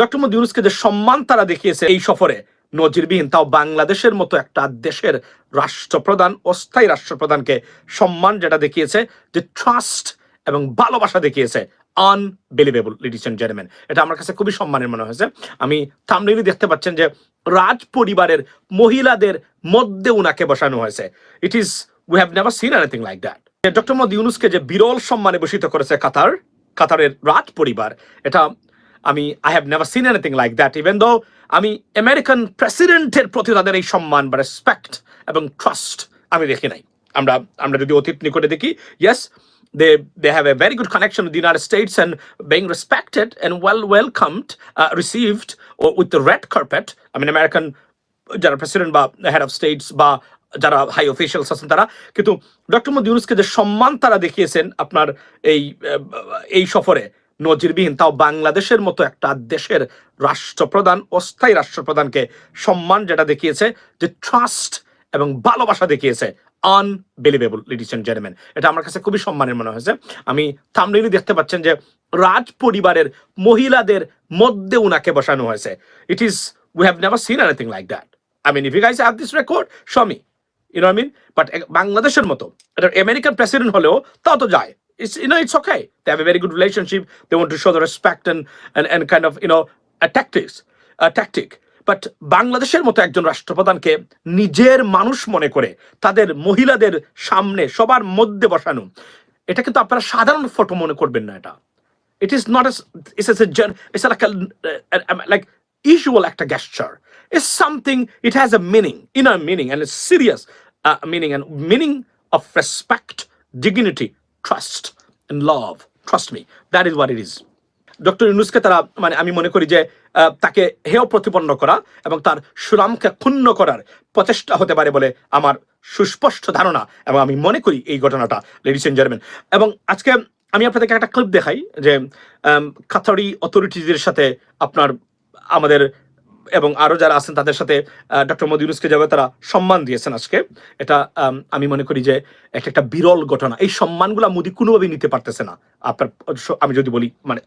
Doctor Modi ইউনুসকে যে সম্মান তারা দেখিয়েছে এই সফরে, নজিরবিহীন, তাও বাংলাদেশের মতো একটা দেশের রাষ্ট্রপ্রধান, অস্থায়ী রাষ্ট্রপ্রধানকে সম্মান যেটা দেখিয়েছে, যে ট্রাস্ট এবং ভালোবাসা দেখিয়েছে আনবিলিভেবল লিডিস এন্ড জেন্টলম্যান এটা আমার কাছে খুবই সম্মানের মনে হয়েছে। আমি থামনেলি দেখতে পাচ্ছেন যে রাজ পরিবারের মহিলাদের মধ্যে উনাকে বসানো হয়েছে। It is we have never seen anything like that doctor Modi ইউনুসকে যে বিরল সম্মানে ভূষিত করেছে কাতার, কাতারের রাজ পরিবার, এটা আমি I have never seen anything like that even though আমি আমেরিকান প্রেসিডেন্টের প্রতি তাদের এই সম্মান বা রেসপেক্ট এবং ট্রাস্ট আমি দেখি নাই আমরা আমরা যদি অতীত নিকটে দেখি yes they they have a very good connection with the United States and being respected and well welcomed, uh, received or with the red carpet. I যারা প্রেসিডেন্ট বা হেড অফ স্টেটস বা যারা হাই অফিসিয়ালস আছেন তারা কিন্তু doctor Modi ইউনুসকে যে সম্মান তারা দেখিয়েছেন আপনার এই এই সফরে নজিরবিহীন, তাও বাংলাদেশের মতো একটা দেশের রাষ্ট্রপ্রধান, অস্থায়ী রাষ্ট্রপ্রধানকে সম্মান যেটা দেখিয়েছে, যে ট্রাস্ট এবং ভালোবাসা দেখিয়েছে আনবিলিভেবল লিডিস এন্ড জেন্টলম্যান এটা আমার কাছে খুবই সম্মানের মনে হয়েছে। আমি থামনেলি দেখতে পাচ্ছেন যে রাজ পরিবারের মহিলাদের মধ্যে উনাকে বসানো হয়েছে। It is we have never seen anything like that I mean if you guys have this record show me you know I mean but বাংলাদেশের মতো এটা আমেরিকান প্রেসিডেন্ট হলেও তাও তো যায়। It's, you know, it's okay. They have a very good relationship. They want to show the respect and, and, and kind of, you know, a tactics, a tactic. But বাংলাদেশের মতো একজন রাষ্ট্রপ্রধানকে নিজের মানুষ মনে করে তাদের মহিলাদের সামনে সবার মধ্যে বসানো এটা কিন্তু আপনারা সাধারণ ফটো মনে করবেন না এটা it is not as it's as a gen- it's like a, a, a- like usual act of gesture it's something it has a meaning inner meaning and trust and love. Trust me, that is what it is. Doctor ইউনুসকে তারা মানে আমি মনে করি যে তাকে হেয় প্রতিপন্ন করা এবং তার সুনামকে ক্ষুণ্ণ করার প্রচেষ্টা হতে পারে বলে আমার সুস্পষ্ট ধারণা এবং আমি মনে করি এই ঘটনাটা লেডিস এন্ড জেন্টলম্যান এবং আজকে আমি আপনাদেরকে একটা ক্লিপ দেখাই যে কাতারি অথরিটিজের সাথে আপনার, আমাদের এবং আরও যারা আছেন তাদের সাথে ডক্টর মোদী ইউনুসকে যাবে তারা সম্মান দিয়েছেন আজকে এটা আম, আমি মনে করি যে একটা একটা বিরল ঘটনা। এই সম্মানগুলো মোদী কোনোভাবেই নিতে পারতেছে না। আপনার আমি যদি বলি মানে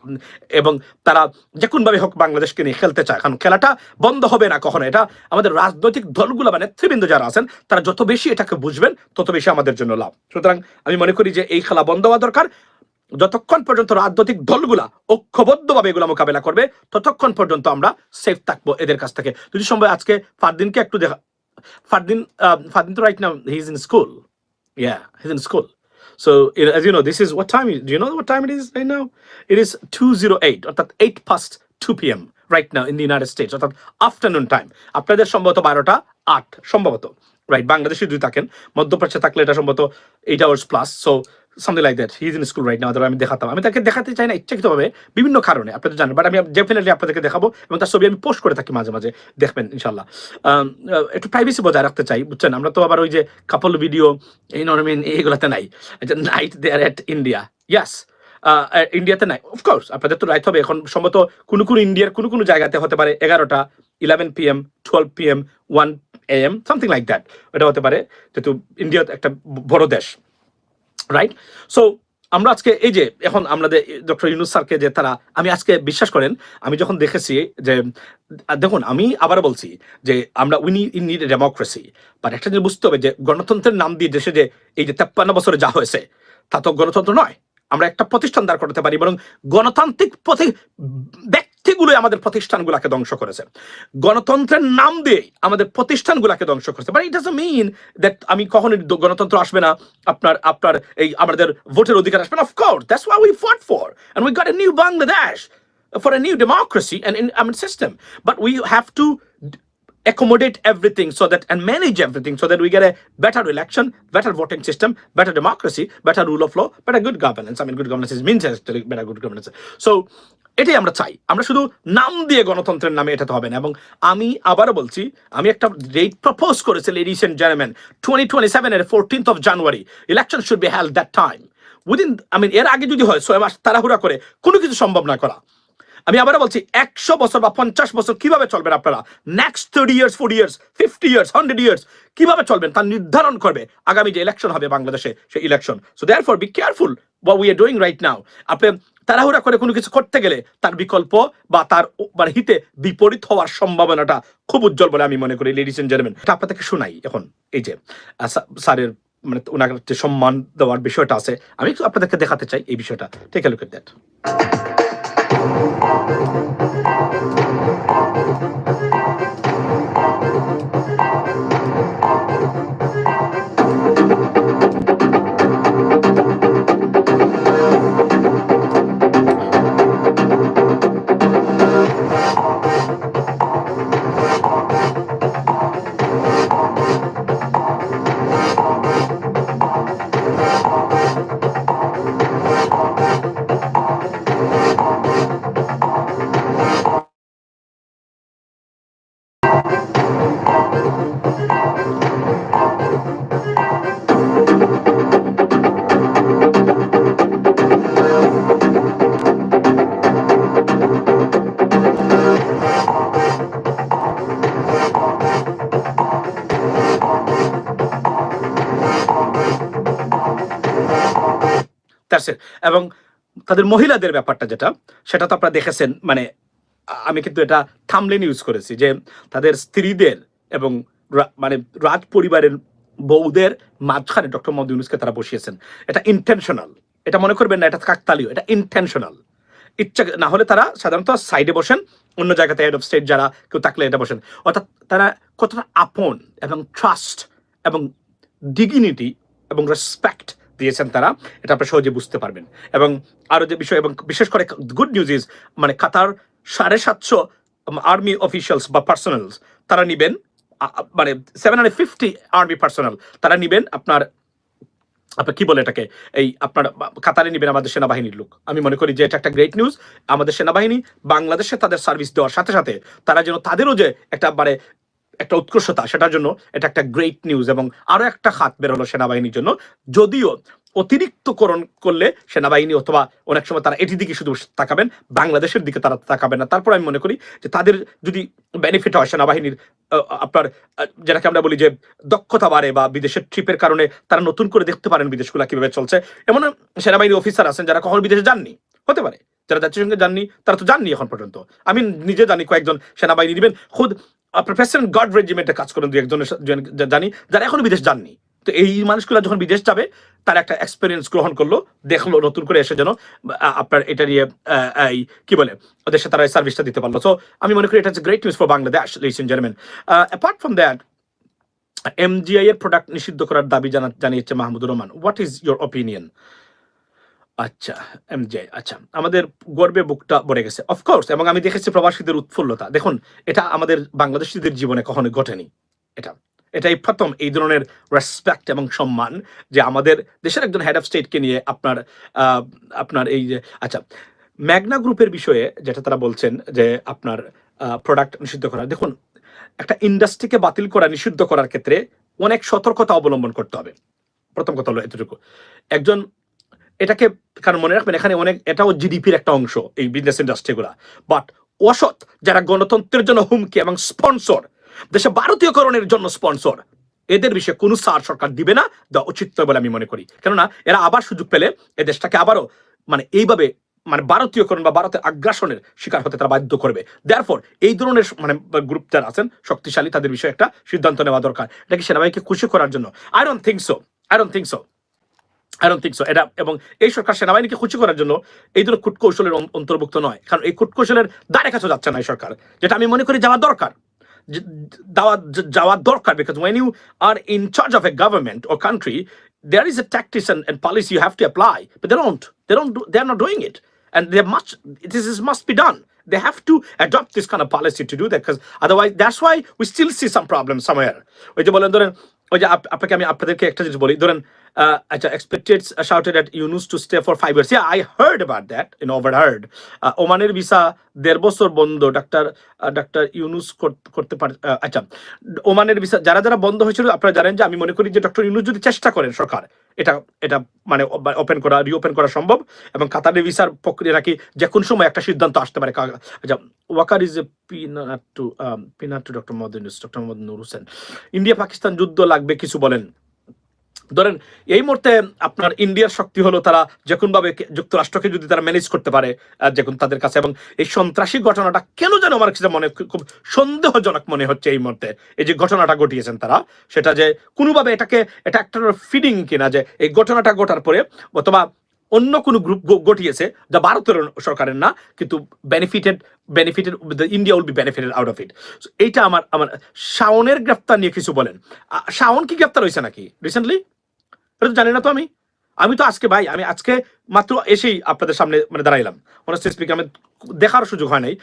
এবং তারা যে কোনভাবে হোক বাংলাদেশকে নিয়ে খেলতে চায়। কারণ খেলাটা বন্ধ হবে না কখনো। এটা আমাদের রাজনৈতিক দলগুলো মানে নেতৃবৃন্দ যারা আছেন তারা যত বেশি এটাকে বুঝবেন তত বেশি আমাদের জন্য লাভ। সুতরাং আমি মনে করি যে এই খেলা বন্ধ হওয়া দরকার। যতক্ষণ পর্যন্ত রাজনৈতিক দলগুলা ঐক্যবদ্ধভাবে এগুলো মোকাবেলা করবে ততক্ষণ পর্যন্ত আমরা সেফ থাকব এদের কাছ থেকে যদি সম্ভব আজকে ফারদিনকে একটু দেখা ফারদিন ফারদিন তো right now he is in school Yeah, he's in school. So, as you know, this is what time? Do you know what time it is right now? It is 208, অর্থাৎ 8 past 2 p.m. right now in the United States, অর্থাৎ afternoon time. আপনাদের সম্ভবত বারোটা আট সম্ভবত right বাংলাদেশে যদি থাকেন। মধ্যপ্রাচ্যে থাকলে এটা সম্ভবত eight hours plus so something like that he's in school right না আমি দেখাতাম। আমি তাকে দেখাতে চাই না ইচ্ছাকৃতভাবে, বিভিন্ন কারণে আপনারা জানেন বাট আমি ডেফিনেটলি আপনাদেরকে দেখাবো এবং তার ছবি আমি পোস্ট করে থাকি মাঝে মাঝে, দেখবেন ইনশাল্লাহ একটু প্রাইভেসি বজায় রাখতে চাই, বুঝছেন? আমরা তো আবার ওই যে কাপল ভিডিও এই নরমিন এইগুলোতে নাই। নাইট দেয়ার এট ইন্ডিয়া ইয়াস ইন্ডিয়াতে নাই অফকোর্স আপনাদের তো রাইট হবে। এখন সম্ভবত কোনো কোনো ইন্ডিয়ার কোনো কোনো জায়গাতে হতে পারে, এগারোটা eleven P M twelve P M one M something like that এটা হতে পারে, যেহেতু ইন্ডিয়া একটা বড় দেশ রাইট সো আমরা আজকে এই যে, এখন আমাদের ডক্টর ইউনুস স্যারকে যে তারা, আমি আজকে বিশ্বাস করেন, আমি যখন দেখেছি যে, দেখুন, আমি আবার বলছি যে, আমরা we're in need democracy but একটা জিনিস বুঝতে হবে যে, গণতন্ত্রের নাম দিয়ে দেশে যে, এই যে তেপ্পান্ন বছরে যা হয়েছে, তা তো গণতন্ত্র নয়। আমরা একটা প্রতিষ্ঠান দাঁড় করতে পারি, বরং গণতান্ত্রিক প্রতি ব্যক্তিগুলো আমাদের প্রতিষ্ঠানগুলোকে ধ্বংস করেছে। গণতন্ত্রের নাম দিয়ে আমাদের প্রতিষ্ঠানগুলোকে ধ্বংস করেছে। বাট ইট মিন দ্যাট আমি কখনো গণতন্ত্র আসবে না, আপনার আপনার এই আমাদের ভোটের অধিকার আসবে না। Of course that's why we fought for and we got a new Bangladesh for a new democracy and in system but have to d- accommodate everything so that and manage everything so that we get a better election, better voting system, better democracy, better rule of law, better good governance. I mean, good governance means actually better good governance. So এটাই আমরা চাই আমরা শুধু নাম দিয়ে গণতন্ত্রের নামে এটা তো হবে না এবং আমি আবারও বলছি আমি একটা ডেট প্রপোজ করেছি ladies and gentleman twenty twenty seven এর fourteenth of January election should be held that time within I mean এর আগে যদি হয় ছয় মাস তাড়াহুড়া করে কোনো কিছু সম্ভব না করা আমি আবারও বলছি, একশো বছর বা পঞ্চাশ বছর কীভাবে চলবেন আপনারা? Next thirty years four years fifty years hundred years কীভাবে চলবেন? তা নির্ধারণ করবে আগামী যে ইলেকশন হবে বাংলাদেশে, সেই election so therefore be careful what we are doing right now. আপনি তাড়াহুড়া করে কোনো কিছু করতে গেলে তার বিকল্প বা তার মানে হিতে বিপরীত হওয়ার সম্ভাবনাটা খুব উজ্জ্বল বলে আমি মনে করি লেডিস এন্ড জেন্টলম্যান এটা আপনাদেরকে শোনাই এখন, এই যে স্যারের মানে ওনার যে সম্মান দেওয়ার বিষয়টা আছে, আমি একটু আপনাদেরকে দেখাতে চাই এই বিষয়টা। লুক এট দ্যাট Música এবং তাদের মহিলাদের ব্যাপারটা যেটা, সেটা তো আপনারা দেখেছেন মানে আমি কিন্তু এটা থামলেন ইউজ করেছি যে তাদের স্ত্রীদের এবং মানে রাজ পরিবারের বউদের মাঝখানে ডক্টর মোহাম্মদ ইউনুসকে তারা বসিয়েছেন। এটা ইন্টেনশনাল এটা মনে করবেন না, এটা কাকতালীয়, এটা ইন্টেনশনাল ইচ্ছা না হলে তারা সাধারণত সাইডে বসেন, অন্য জায়গাতে হেড অফ স্টেট যারা কেউ থাকলে এটা বসেন। অর্থাৎ তারা কতটা আপন এবং ট্রাস্ট এবং ডিগনিটি এবং রেসপেক্ট দিয়েছেন তারা, এটা আপনি সহজে বুঝতে পারবেন। এবং আরও যে বিষয়, এবং বিশেষ করে গুড নিউজ ইজ মানে কাতার সাড়ে সাতশো আর্মি অফিসিয়ালস বা পার্সোনালস তারা নিবেন মানে seven hundred fifty army personnel তারা নিবেন আপনার আপনার কি বলে এটাকে, এই আপনার কাতারে নিবেন আমাদের সেনাবাহিনীর লোক। আমি মনে করি যে এটা একটা গ্রেট নিউজ আমাদের সেনাবাহিনী বাংলাদেশে তাদের সার্ভিস দেওয়ার সাথে সাথে তারা যেন তাদেরও যে একটা মানে একটা উৎকর্ষতা, সেটার জন্য এটা একটা গ্রেট নিউজ এবং আরও একটা হাত বের হলো সেনাবাহিনীর জন্য। যদিও অতিরিক্তকরণ করলে সেনাবাহিনী অথবা অনেক সময় তারা এটির দিকে শুধু তাকাবেন, বাংলাদেশের দিকে তারা তাকাবেন না। তারপর আমি মনে করি যে তাদের যদি বেনিফিট হয় সেনাবাহিনীর আপনার যেটাকে আমরা বলি যে দক্ষতা বাড়ে বা বিদেশের ট্রিপের কারণে তারা নতুন করে দেখতে পারেন বিদেশগুলো কীভাবে চলছে। এমন সেনাবাহিনী অফিসার আছেন যারা কখনো বিদেশে যাননি। হতে পারে। যারা জাতিসংঘে যাননি, তারা তো যাননি এখন পর্যন্ত। আমি নিজে জানি কয়েকজন সেনাবাহিনী দিবেন খুদ রেজিমেন্টে কাজ করেন দু একজনের জন- যারা এখনও বিদেশ যাননি। তো এই মানুষগুলো যখন বিদেশ যাবে, তারা একটা এক্সপিরিয়েন্স গ্রহণ করল, দেখল নতুন করে এসে যেন আপনার এটা নিয়ে এই কি বলে সাথে তারা সার্ভিসটা দিতে পারল। সো আমি মনে করি এটা হচ্ছে great news for Bangladesh lease in German apart from that MGI এর প্রোডাক্ট নিষিদ্ধ করার দাবি জানা জানিয়েছে Mahmudur Rahman. What is your opinion আচ্ছা এম জে আচ্ছা। আমাদের গর্বে বুকটা ভরে গেছে। অফকোর্স এবং আমি দেখেছি প্রবাসীদের উৎফুল্লতা। দেখুন, এটা আমাদের বাংলাদেশিদের জীবনে কখনো ঘটেনি। এটা, এটাই প্রথম এই ধরনের রেসপেক্ট এবং সম্মান যে আমাদের দেশের একজন হেড অফ স্টেটকে নিয়ে আপনার আপনার এই যে আচ্ছা ম্যাগনা গ্রুপের বিষয়ে যেটা তারা বলছেন যে আপনার প্রোডাক্ট নিষিদ্ধ করা। দেখুন, একটা ইন্ডাস্ট্রিকে বাতিল করা, নিষিদ্ধ করার ক্ষেত্রে অনেক সতর্কতা অবলম্বন করতে হবে। প্রথম কথা হলো এতটুকু। একজন এটাকে, কারণ মনে রাখবেন, এখানে অনেক, এটাও জিডিপির একটা অংশ, এই বিজনেস ইন্ডাস্ট্রিগুলা বাট অসৎ যারা গণতন্ত্রের জন্য হুমকি এবং স্পন্সর দেশে ভারতীয়করণের জন্য স্পন্সর এদের বিষয়ে কোনো সার সরকার দিবে না, দেওয়া উচিত বলে আমি মনে করি। কেননা, এরা আবার সুযোগ পেলে এ দেশটাকে আবারও মানে এইভাবে মানে ভারতীয়করণ বা ভারতের আগ্রাসনের শিকার হতে তারা বাধ্য করবে। দেয়ারফর এই ধরনের মানে গ্রুপ যারা আছেন, শক্তিশালী, তাদের বিষয়ে একটা সিদ্ধান্ত নেওয়া দরকার। এটা কি সেনাবাহিনীকে খুশি করার জন্য। I don't think so I don't think so I don't so এটা এবং এই সরকার সেনাবাহিনীকে খুশি করার জন্য এই ধরনের কূটকৌশলের অন- অন্তর্ভুক্ত নয় কারণ এই কূটকৌশলের দ্বারে কাছে যাচ্ছে না এই সরকার যেটা আমি মনে করি যাওয়া দরকার যাওয়া যাওয়া দরকার because when you are in charge of a government O country is a tactics and, and policy you have to apply but they don't they don't do, they're not doing it and they must this is must be done they have to adopt this kind of policy to do that because otherwise that's why we still see some problems somewhere ওই যে বলেন ধরেন ওই যে আপনাকে আমি আপনাদেরকে একটা জিনিস বলি ধরেন আহ, আচ্ছা expected shouted at Yunus to stay for five years I heard about that in over heard ওমানের ভিসা দেড় বছর বন্ধ ডাক্তার ডাক্তার ইউনুস কর- করতে পারে আহ, আচ্ছা ওমানের ভিসা যারা যারা বন্ধ হয়েছিল আপনারা জানেন যে আমি মনে করি যে ডক্টর ইউনুস যদি চেষ্টা করেন সরকার এটা এটা মানে ওপেন করা রিওপেন করা সম্ভব এবং কাতারের ভিসার প্রক্রিয়া নাকি যে কোন সময় একটা সিদ্ধান্ত আসতে পারে আচ্ছা Waqar is a peanut to peanut to doctor Mohammad doctor Mohammad Nur Hossain India Pakistan যুদ্ধ লাগবে কিছু বলেন। ধরেন, এই মুহূর্তে আপনার ইন্ডিয়ার শক্তি হলো তারা যে কোনোভাবে যুক্তরাষ্ট্রকে যদি তারা ম্যানেজ করতে পারে যে কোন তাদের কাছে, এবং এই সন্ত্রাসী ঘটনাটা কেন যেন আমার কাছে মনে খুব- সন্দেহজনক মনে হচ্ছে এই মুহূর্তে। এই যে ঘটনাটা ঘটিয়েছেন তারা, সেটা যে কোনোভাবে এটাকে, এটা একটা ফিডিং কিনা, যে এই ঘটনাটা ঘটার পরে অথবা অন্য কোনো গ্রুপ ঘটিয়েছে যা ভারতের সরকারের না, কিন্তু benefited benefited India will be benefited out of it এইটা আমার আমার, শাওনের গ্রেফতার নিয়ে কিছু বলেন। শাওন কি গ্রেফতার হয়েছে নাকি? রিসেন্টলি এটা তো জানি না তো আমি। আমি তো আজকে ভাই, আমি আজকে মাত্র এসেই আপনাদের সামনে মানে দাঁড়াইলাম। অনেস্ট স্পিক আমি দেখার সুযোগ হয় নাই।